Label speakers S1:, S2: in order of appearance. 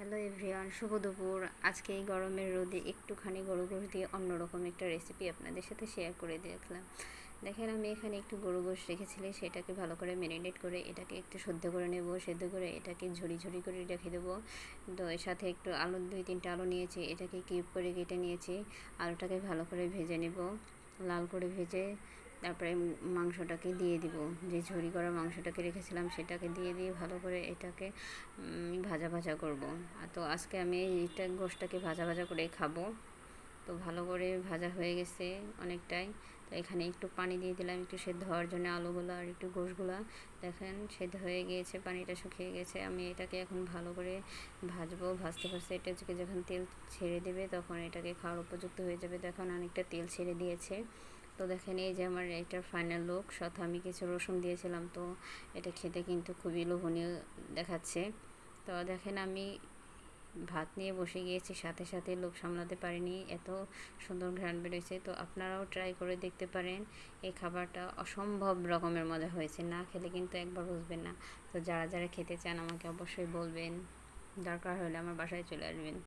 S1: Hello everyone শুভ দুপুর। আজকে এই গরমের রোদে একটুখানি গরু গোশ দিয়ে অন্যরকম একটা রেসিপি আপনাদের সাথে শেয়ার করে দেখলাম। দেখেন, আমি এখানে একটু গরু গোশ রেখেছিলাম, সেটাকে ভালো করে ম্যারিনেট করে এটাকে একটু সেদ্ধ করে নেব, সেদ্ধ করে এটাকে ঝুড়ি ঝুড়ি করে রেখে দেবো। তো এর সাথে একটু আলু, দুই তিনটা আলু নিয়েছি, এটাকে কিউব করে কেটে নিয়েছি, আলুটাকে ভালো করে ভেজে নেব। লাল করে ভেজে তারপরে মাংসটাকে দিয়ে দিব। যে ঝুরি করা মাংসটাকে রেখেছিলাম সেটাকে দিয়ে দিয়ে ভালো করে এটাকে ভাজা ভাজা করব। তো আজকে আমি এইটা গোষ্ঠটাকে ভাজা ভাজা করে খাব। তো ভালো করে ভাজা হয়ে গেছে অনেকটাই। তো এখানে একটু পানি দিয়ে দিলাম, একটু সেদ্ধ হওয়ার জন্য আলুগুলো আর একটু গোশগুলো। দেখেন সেদ্ধ হয়ে গিয়েছে, পানিটা শুকিয়ে গেছে। আমি এটাকে এখন ভালো করে ভাজবো, ভাজতে ভাজতে এটা যখন তেল ছেড়ে দেবে তখন এটাকে খাওয়ার উপযুক্ত হয়ে যাবে। তখন অনেকটা তেল ছেড়ে দিয়েছে। তো দেখেন, এই যে আমার এটার ফাইনাল লুক সাথে আমি কিছু রসুন দিয়েছিলাম, তো এটা খেতে কিন্তু খুবই লোভনীয় দেখাচ্ছে। তো দেখেন, আমি ভাত নিয়ে বসে গিয়েছি, সাথে সাথে লোক সামলাতে পারিনি, এত সুন্দর ঘ্রাণ বেরোয়েছে। তো আপনারাও ট্রাই করে দেখতে পারেন, এই খাবারটা অসম্ভব রকমের মজা হয়েছে, না খেলে কিন্তু একবার বুঝবেন না। তো যারা যারা খেতে চান, আমাকে অবশ্যই বলবেন, দরকার হলে আমার বাসায় চলে আসবেন।